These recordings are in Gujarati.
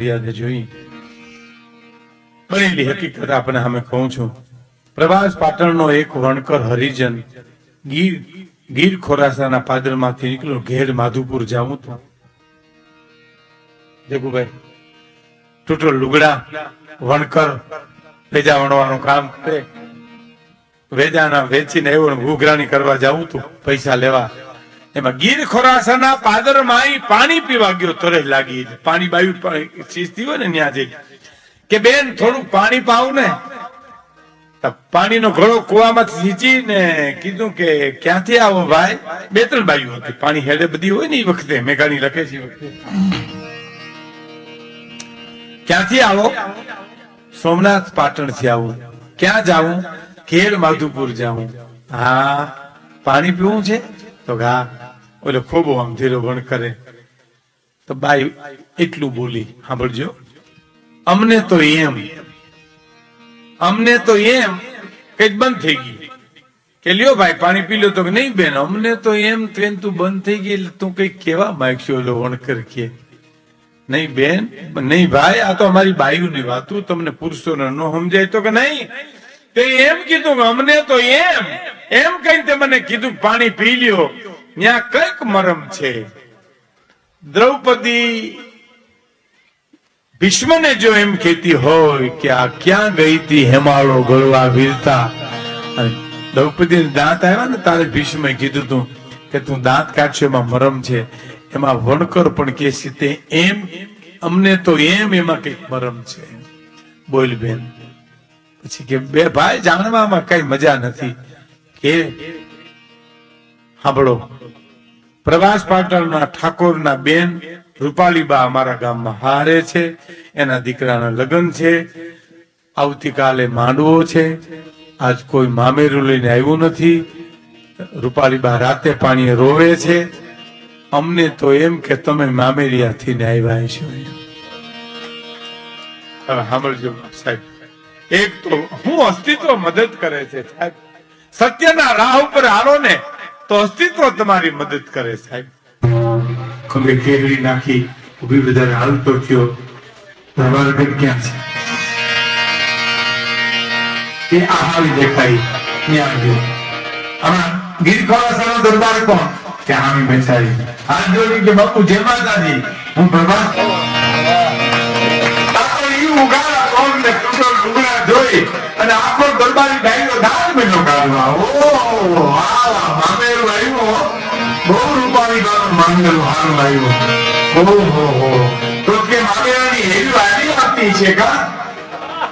મર્યાદા જોઈ બનેલી હકીકત આપણે અમે કહું છું. પ્રભાસ પાટણનો એક વણકર હરિજન ગીર ગીર ખોરાસાના પાદરમાંથી નીકળ્યો, ઘેર માધુપુર જાઉં તો. જગુભાઈ, તૂટો લુગડા વણકર વેજા વણવાનું કામ કરે. વેજાના વેચીને એવું ઉઘરાણી કરવા જાવું તું પૈસા લેવા એમાં ગીર ખોરાસાના પાદરમાં પાણી પીવા ગયો તરે લાગી પાણી બાયું શીસ્તી હોય ને ત્યાં જઈ કે બેન થોડું પાણી પાવ ને. પાણીનો ઘડો કુવામાંથી સિંચીને કીધું કે, ક્યાંથી આવો ભાઈ? બે ત્રણ બાયું હતી. પાણી હેડે બધી હોય ને એ વખતે. મેઘાણી લખે છે ક્યાંથી આવો? સોમનાથ પાટણથી આવું. ક્યાં જાવું? ખેડ માધુપુર જાવું. હા, પાણી પીવું છે? તો ઘા, ઓલો ખૂબ આમ ધીરો ભણ કરે. તો બાઈ એટલું બોલી, સાંભળજો, અમને તો એમ, અમને તો એમ કે બંધ થઈ ગઈ કે લ્યો ભાઈ, પાણી પી લો તો નહીં બેન, અમને તો એમ ટ્રેન તું બંધ થઈ ગઈ, એટલે તું કઈ કેવા માંગશો? ઓલો વણકર કે નહીં બેન, નહીં ભાઈ, આ તો અમારી બાયુની વાતું, તમને પુરુષોને ન સમજાય તો કે નહીં? તે એમ કીધું અમને તો એમ. એમ કઈ તે મને કીધું પાણી પી લ્યો. ત્યાં કંઈક મરમ છે. દ્રૌપદી ભીષ્મને જો એમ કહેતી હોય કે આ ક્યાં ગઈ હતી હેમાળો ગળવા વીરતા. દ્રૌપદી દાંત આવ્યા ને તારે ભીષ્મે કીધું તું કે તું દાંત કાઢશો, એમાં મરમ છે. એમાં વણકર પણ કે છે તે એમ, અમને તો એમ એમાં કંઈક મરમ છે. બોલ બેન. પછી કે બે ભાઈ જાણવામાં કઈ મજા નથી. કે સાંભળો પ્રવાસ પાટણના ઠાકોરના બેન રૂપાલીબા અમારા ગામમાં હારે છે, એના દીકરાના લગ્ન છે, આવતીકાલે માંડવો છે, આજ કોઈ મામેરું લઈને આવ્યું નથી. રૂપાલીબા રાતે પાણીએ રોવે છે. અમને તો એમ કે તમે મામેરિયાથી ને આવ્યા છો હવે સાંભળજો સાહેબ. એક તો હું અસ્તિત્વ મદદ કરે છે, સાહેબ. સત્યના રાહ ઉપર હાલો ને, તો અસ્તિત્વ તમારી મદદ કરે, સાહેબ. ખંભે કેળવી નાખી ઊભી વધારે હાલતો થયો. તમારો બેન ક્યાં છે? એ આવી દેખાઈ, ત્યાં ગયો. આમાં ગીર ખોરાસાનો દરબાર કોણ? કે આમી બેઠાઈ હાથ જોડી કે બાપુ જય માતાજી. હું પ્રભાસ. જોઈ અને આખો દરબારી ડાયરો દાન બન્યો કાઢવા ઓ વાહ મામેરું આવ્યો બહુ રૂપાની ગામ માંગેલ હાર આવ્યો. ઓ હો હો. તો કે મામેરાની એવી વાડી આપતી છે કા?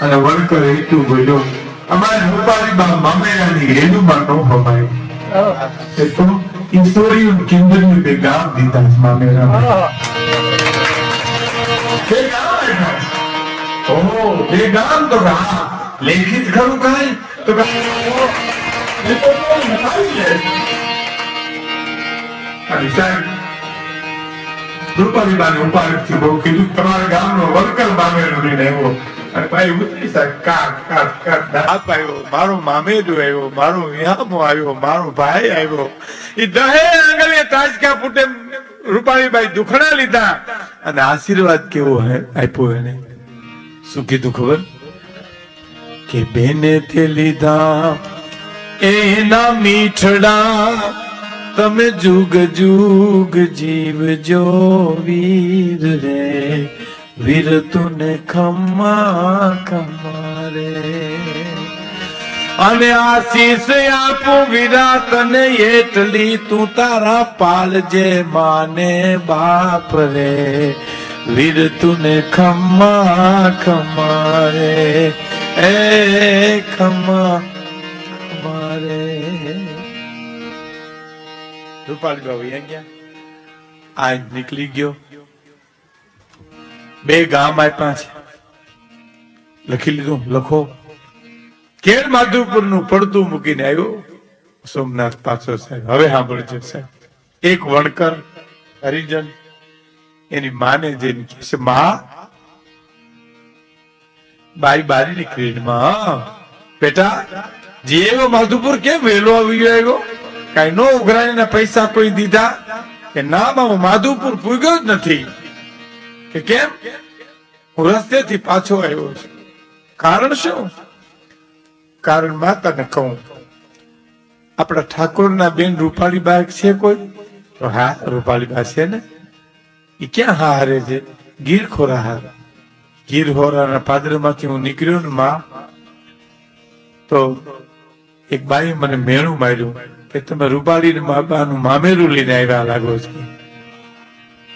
અને વણકર એટલું બોલ્યો અમારે રૂપાળી બા મામેરાની એનું માં નો ખવાય એ તો કિંમતની બે ગામ દીધા મામેરા છે. ઓહો બે ગામ તો હા. લેખિત ખરું કઈ તો રૂપાલી બાને ઉપાડથી બહુ કીધું, તમારા ગામનો વર્કર મામેરો લઈને આવ્યો. અને મારો મામેરો આવ્યો, મારો ભાઈ આવ્યો. એ દહે આંગળીએ તાજકા ફૂટે રૂપાળીબાઈ દુખણા લીધા. અને આશીર્વાદ કેવો આપ્યો એને? શું કીધું ખબર? કે બેને તે લીધા? એના મીઠડા, તમે જુગ જુગ જીવજો વીર રે, વીર તુને ખમ્મા ખમારે અને આશીષ આપું વિરા તને એટલી તું તારા પાલજે માને બાપ રે. વીર તુને ખમ્મા ખમારે એ ખમા ખમારે રૂપાલી બાબુ અહીંયા ગયા આ નીકળી ગયો. બે ગામ આપ્યા છે. લખી લીધું લખો. કેર માધુપુરનું પડતું મૂકીને આવ્યો. સોમનાથ પાછો સાહેબ હવે સાંભળજો સાહેબ. એક વણકર હરિજન એની માને જઈને કહે છે માં બારી નીકળી માં. બેટા, જેવો માધુપુર કેમ વહેલો આવી ગયો આવ્યો? કઈ નો ઉઘરાણીના પૈસા કોઈ દીધા? કે ના બા માધુપુર પૂગ્યો જ નથી. કે કેમ? હું રસ્તેથી પાછો આવ્યો છું. કારણ શું? કારણ માતાને કહું. આપણા ઠાકોરના બેન રૂપાળી બાઈક છે કોઈ? તો હા રૂપાળી બા છે ને? એ ક્યાં હારે છે? ગીર ખોરા હાર. ગીર ખોરાના પાદરમાંથી હું નીકળ્યો ને માં, તો એક બાઈ મને મેણું માર્યું કે તમે રૂપાળી બાબાનું મામેરું લઈને આવ્યા લાગો છો.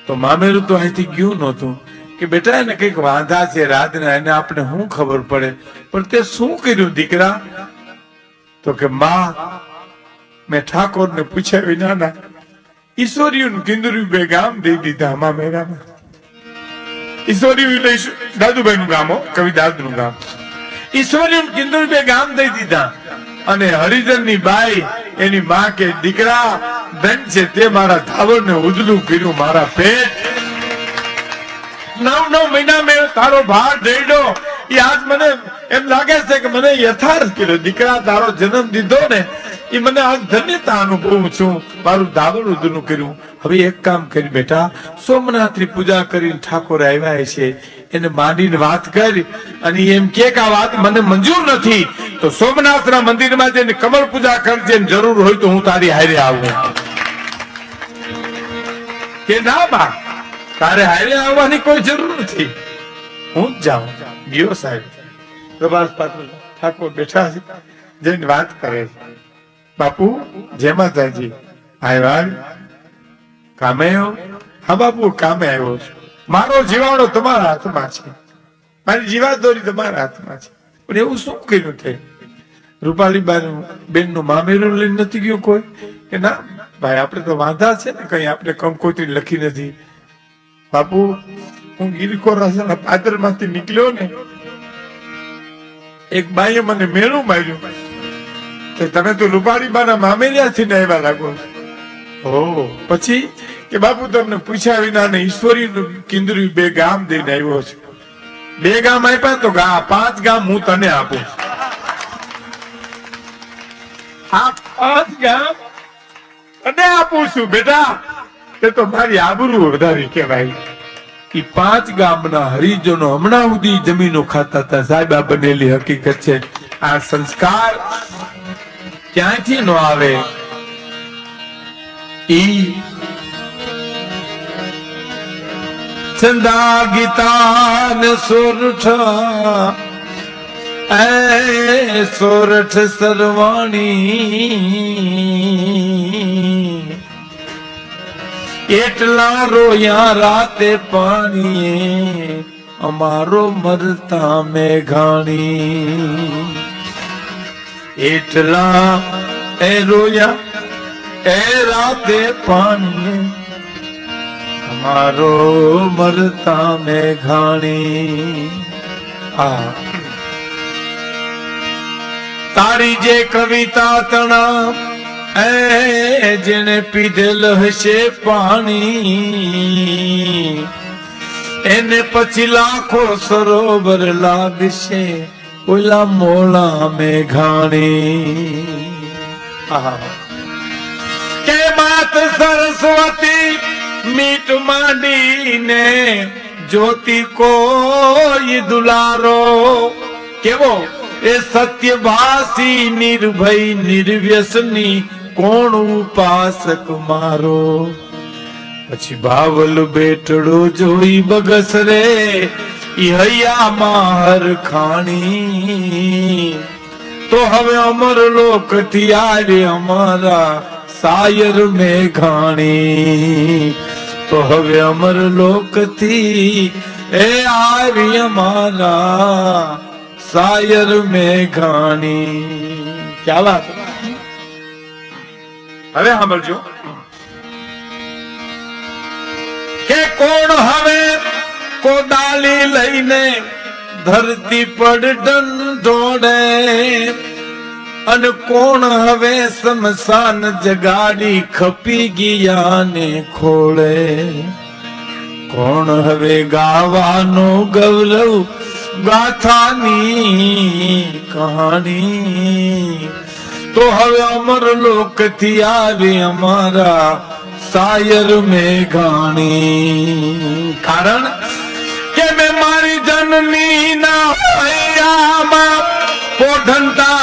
તો મામેરું તો અહીંથી ગયું નહોતું કે બેટા, એને કંઈક વાંધા છે રાતના, એને આપણે શું ખબર પડે? પણ તે શું કર્યું દીકરા? તો કે માં, મેં ઠાકોર ને પૂછ્યા વિના ના ઈશ્વરીયું કિંદર્યું બે ગામ દઈ દીધા મામેરામાં ઈશ્વરીયું એટલે ઈશ્વ- દાદુભાઈ નું ગામ કવિ દાદનું ગામ. ઈશ્વરી કિંદર્યું બે ગામ દઈ દીધા. અને હરિજનની બાઈ એની માં કે, દીકરા ધન છે તે મારા ધાવર ને ઉજલું કર્યું, મારા પેટ. નવ નવ મહિના મેં તારો ભાર દેડો એ આજ મને એમ લાગે છે કે મને યથાર્થ કર્યો. દીકરા તારો જન્મ દીધો ને એ મને આજ ધન્યતા અનુભવું છું. મારું ધાવર ઉદનું કર્યું. હવે એક કામ કરી બેટા સોમનાથની પૂજા કરીને ઠાકોર આવ્યા છે, એને માંડીને વાત કરી અને એમ કે આ વાત મને મંજૂર નથી. તો સોમનાથ ના મંદિરમાં જઈને કમળ પૂજા કરજે જરૂર હોય તો હું તારી હારે આવું. કે ના બા, તારે હારે આવવાની કોઈ જરૂર નથી. હું જ જાઉં. ગયો સાહેબ. પ્રભાસ પાત્ર ઠાકોર બેઠા છે, જઈને વાત કરે બાપુ, જેમાં માતાજી આવ્યા કામે હા? બાપુ, કામે આવ્યો છું. મારો જીવાણો તમારા હાથમાં છે. મારી જીવાદોરી તમારા હાથમાં છે. પણ એવું શું કર્યું તે? રૂપાલી બેનનું મામેરું લઈને નથી ગયું કોઈ? કે ના, ભાઈ, આપણે તો વાંધા છે ને, કઈ આપણે કંકોત્રી લખી નથી. બાપુ, હું ગીરકો રાસાના પાદરમાંથી નીકળ્યો ને, એક બાઈએ મને મેળું માર્યું. તમે તો રૂપાળી બાના મામેરિયા થી આવ્યા લાગો હો પછી? કે બાપુ તમને પૂછ્યા વિના ને ઈશ્વરી કિંદરી બે ગામ દઈને આવ્યો છે. બે ગામ આપ્યા તો પાંચ ગામ હું તને આપું. આ પાંચ ગામ તને આપું છું, બેટા. તે તો મારી આબરૂ વધારી કહેવાય. એ પાંચ ગામના હરિજનો હમણાં સુધી જમીનો ખાતા હતા. સાહેબ બનેલી હકીકત છે. આ સંસ્કાર ક્યાંથી નો આવે? ઈ ચંદા ગીતા ને સોરઠા એ સોરઠ સરવાણી એટલા રોયા રાતે પાણીએ અમારો મરતા મેઘાણી એટલા એ રોયા એ રાતે પાણીએ અમારો મરતા મેઘાણી. આ. તારી જે કવિતા તણા, એ જેને પીધેલ હશે પાણી. એને પછી લાખો સરોવર લાગશે ઓલા મોળા મેઘાણી. કે માત સરસ્વતી મીટ માંડીને જ્યોતિ કોઈ દુલારો કેવો એ સત્યભાસી નિર્ભય નિર્વ્યસની કોણ ઉપાસક મારો પછી બાવલ બેટડો જોઈ બગસ રે હૈયામાં હર ખાણી. તો હવે અમર લોકથી આવે અમારા સાયર મેઘાણી. તો હવે અમર લોકથી એ આર્ય અમારા સાયર મેઘાણી. ક્યા વાત? હવે સાંભળજો. કે કોણ હવે કોદાલી લઈને ધરતી પર દોડે અને કોણ હવે સમસાન જગાડી ખપી ગયા ખોળે? કોણ હવે ગાવાનો ગૌરવ ગાથાની કહાણી તો હવે અમર લોકથી આવે અમારા સાયર મેઘાણી. કારણ કે મેં મારી જનની ના પોઢંતા